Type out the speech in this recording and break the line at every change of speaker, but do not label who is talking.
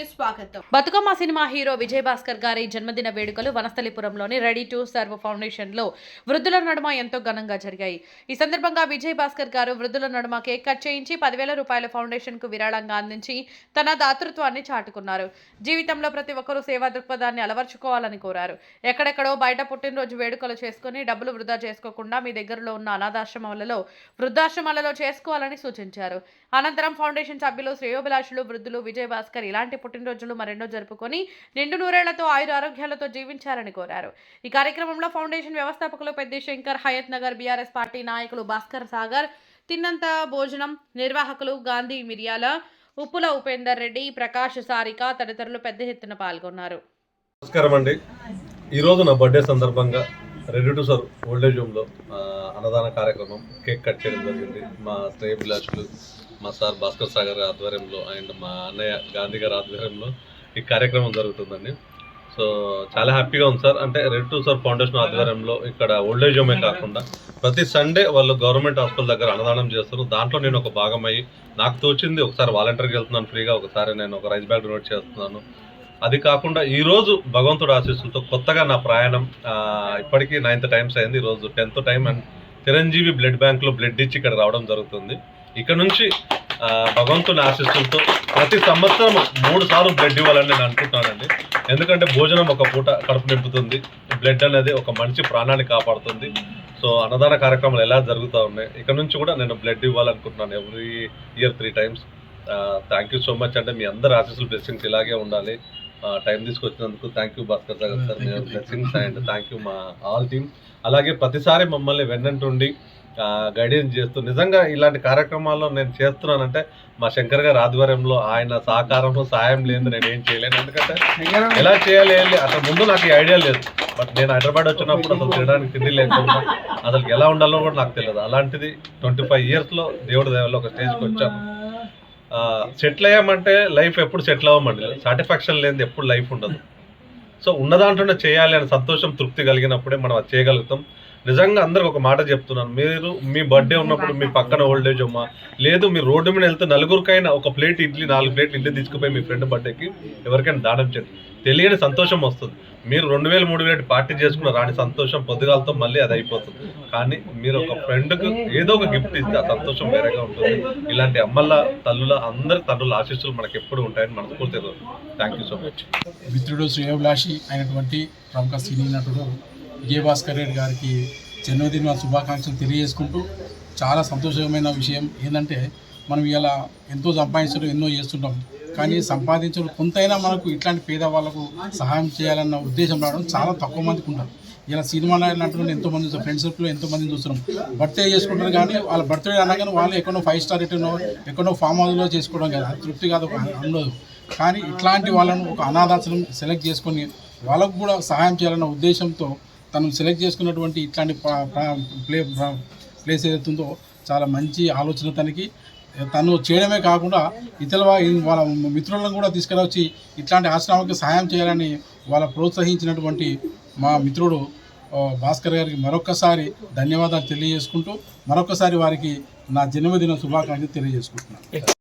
కి స్వాగతం.
Bathukamma cinema hero Vijay Bhaskar గారి జన్మదిన వేడుకలు వనస్థలిపురంలోని రెడీ టు సర్వ్ ఫౌండేషన్లో వృద్ధుల నడుమ ఎంతో ఘనంగా జరిగాయి. ఈ సందర్భంగా విజయ్ భాస్కర్ గారు వృద్ధుల నడుమ కేక్ కట్ చేయించి పదివేల రూపాయల ఫౌండేషన్కు విరాళంగా అందించి తన దాతృత్వాన్ని చాటుకున్నారు. జీవితంలో ప్రతి ఒక్కరూ సేవా దృక్పథాన్ని అలవర్చుకోవాలని కోరారు. ఎక్కడెక్కడో బయట పుట్టినరోజు వేడుకలు చేసుకుని డబ్బులు వృధా చేసుకోకుండా మీ దగ్గరలో ఉన్న అనాథాశ్రమాలలో వృద్ధాశ్రమాలలో చేసుకోవాలని సూచించారు. అనంతరం ఫౌండేషన్ సభ్యులు శ్రేయోభిలాషులు వృద్ధులు విజయ్ భాస్కర్ ఇలాంటి పుట్టినరోజులు మరెన్నో జరుపుకొని నిండు నూరేళ్ళతో ఆయుర ఆరోగ్యాలతో జీవించాలని కోరారు. ఈ కార్యక్రమంలో ఫౌండేషన్ వ్యవస్థాపకులు Peddi Shankar Hayathnagar BRS party నాయకులు భాస్కర్ సాగర్ తిన్నంత భోజనం నిర్వాహకులు గాంధీ మిరియాల ఉప్పుల ఉపేందర్ రెడ్డి ప్రకాష్ సారిక తదితరులు పెద్ద ఎత్తున పాల్గొన్నారు.
నమస్కారం అండి. ఈరోజు నా బర్త్డే సందర్భంగా రెడీ టు సర్వ్ ఓల్డేజ్ హోమ్లో అన్నదాన కార్యక్రమం కేక్ కట్ చేయడం జరిగింది. మా శ్రేయభిలాషులు మా సార్ భాస్కర్ సాగర్ ఆధ్వర్యంలో అండ్ మా అన్నయ్య గాంధీ గారి ఆధ్వర్యంలో ఈ కార్యక్రమం జరుగుతుందండి. సో చాలా హ్యాపీగా ఉంది సార్. అంటే రెడ్ టూ సార్ ఫౌండేషన్ ఆధ్వర్యంలో ఇక్కడ ఓల్డ్ ఏజ్ హోమే కాకుండా ప్రతి సండే వాళ్ళు గవర్నమెంట్ హాస్పిటల్ దగ్గర అన్నదానం చేస్తారు. దాంట్లో నేను ఒక భాగం అయ్యి నాకు తోచింది ఒకసారి వాలంటీర్కి వెళ్తున్నాను ఫ్రీగా ఒకసారి నేను ఒక రైస్ బ్యాగ్ డొనేట్ చేస్తున్నాను. అది కాకుండా ఈరోజు భగవంతుడు ఆశీస్సులతో కొత్తగా నా ప్రయాణం ఇప్పటికీ నైన్త్ టైమ్స్ అయింది. ఈ రోజు tenth time and Chiranjeevi blood బ్యాంక్లో బ్లడ్ ఇచ్చి ఇక్కడ రావడం జరుగుతుంది. ఇక్కడ నుంచి భగవంతుని ఆశీస్సులతో ప్రతి సంవత్సరం మూడు సార్లు బ్లడ్ ఇవ్వాలని నేను అనుకుంటున్నానండి. ఎందుకంటే భోజనం ఒక పూట కడుపు నింపుతుంది. బ్లడ్ అనేది ఒక మనిషి ప్రాణాన్ని కాపాడుతుంది. సో అన్నదాన కార్యక్రమాలు ఎలా జరుగుతూ ఉన్నాయి ఇక్కడ నుంచి కూడా నేను బ్లడ్ ఇవ్వాలనుకుంటున్నాను every year three times thank you so much అంటే మీ అందరి ఆశీస్సులు బ్లెస్సింగ్స్ ఇలాగే ఉండాలి. Time తీసుకొచ్చినందుకు thank you Bhaskar Sagar sir me blessings and thank you మా ఆల్ టీమ్ అలాగే ప్రతిసారి మమ్మల్ని వెన్నంటుండి గైడెన్స్ చేస్తూ నిజంగా ఇలాంటి కార్యక్రమాల్లో నేను చేస్తున్నానంటే మా శంకర్ గారి ఆధ్వర్యంలో ఆయన సహకారము సాయం లేదు నేను ఏం చేయలేను. ఎందుకంటే ఎలా చేయాలి ఏంటి? అసలు ముందు నాకు ఈ ఐడియా లేదు. బట్ నేను హైదరాబాద్ వచ్చినప్పుడు అసలు తినడానికి తిండి లేకుండా అసలు ఎలా ఉండాలో కూడా నాకు తెలియదు. అలాంటిది ట్వంటీ ఫైవ్ ఇయర్స్లో దేవుడి దేవలో ఒక స్టేజ్కి వచ్చాను సెటిల్ అయ్యామంటే లైఫ్ ఎప్పుడు సెటిల్ అవ్వమండి. సాటిస్ఫాక్షన్ లేనిది ఎప్పుడు లైఫ్ ఉండదు. సో ఉన్న దాంట్లోనే చేయాలి అనే సంతోషం తృప్తి కలిగినప్పుడే మనం అది చేయగలుగుతాం. నిజంగా అందరికి ఒక మాట చెప్తున్నాను. మీరు మీ బర్త్డే ఉన్నప్పుడు మీ పక్కన ఓల్డేజ్ అమ్మా లేదు మీరు రోడ్డు మీద వెళ్తే నలుగురికైనా ఒక ప్లేట్ ఇడ్లీ నాలుగు ప్లేట్లు ఇడ్లీ తీసుకుపోయి మీ ఫ్రెండ్ బర్త్డేకి ఎవరికైనా దానం చేయండి. తెలియని సంతోషం వస్తుంది. మీరు రెండు వేలు మూడు వేలు పార్టీ చేసుకున్న రాని సంతోషం పొద్దుగాలతో మళ్ళీ అది అయిపోతుంది. కానీ మీరు ఒక ఫ్రెండ్కి ఏదో ఒక గిఫ్ట్ ఇస్తే ఆ సంతోషం వేరేగా ఉంటుంది. ఇలాంటి అమ్మల తల్లుల అందరి తండ్రుల ఆశీస్సులు మనకి ఎప్పుడు ఉంటాయని మనస్ఫూర్తిగా థ్యాంక్ యూ సో మచ్
మిత్రుడు శ్రేయోభిలాషి అయినటువంటి ప్రముఖ సినీ నటుడు విజయభాస్కర్ రెడ్డి గారికి జన్మదిన శుభాకాంక్షలు తెలియజేసుకుంటూ చాలా సంతోషకరమైన విషయం ఏంటంటే మనం ఇలా ఎంతో సంపాదించడం ఎన్నో చేస్తుంటాం. కానీ సంపాదించడం కొంతైనా మనకు ఇట్లాంటి పేదవాళ్ళకు సహాయం చేయాలన్న ఉద్దేశం రావడం చాలా తక్కువ మందికి ఉంటారు ఇలా సినిమా నాయకులు ఎంతో ఎంతోమంది ఫ్రెండ్షిప్లో సర్కిల్లో ఎంతో చూస్తున్నాం బర్త్డే చేసుకుంటారు కానీ వాళ్ళ బర్త్డే అనగానే వాళ్ళు ఎక్కడో ఫైవ్ స్టార్ రిటర్నో ఎక్కడో ఫామ్ హౌస్లో చేసుకోవడం కాదు. తృప్తి కాదు ఉండదు కానీ ఇట్లాంటి వాళ్ళను ఒక అనాథాశ్రమం సెలెక్ట్ చేసుకొని వాళ్ళకు కూడా సహాయం చేయాలన్న ఉద్దేశంతో తను సెలెక్ట్ చేసుకున్నటువంటి ఇట్లాంటి ప- ప్లే ప్లేస్ ఏదైతుందో చాలా మంచి ఆలోచన తనకి. తను చేయడమే కాకుండా ఇతర వాళ్ళ మిత్రులను కూడా తీసుకురొచ్చి ఇట్లాంటి ఆశ్రమానికి సహాయం చేయాలని వాళ్ళ ప్రోత్సహించినటువంటి మా మిత్రుడు భాస్కర్ గారికి మరొకసారి ధన్యవాదాలు తెలియజేసుకుంటూ మరొకసారి వారికి నా జన్మదిన శుభాకాంక్షలు తెలియజేసుకుంటున్నాను.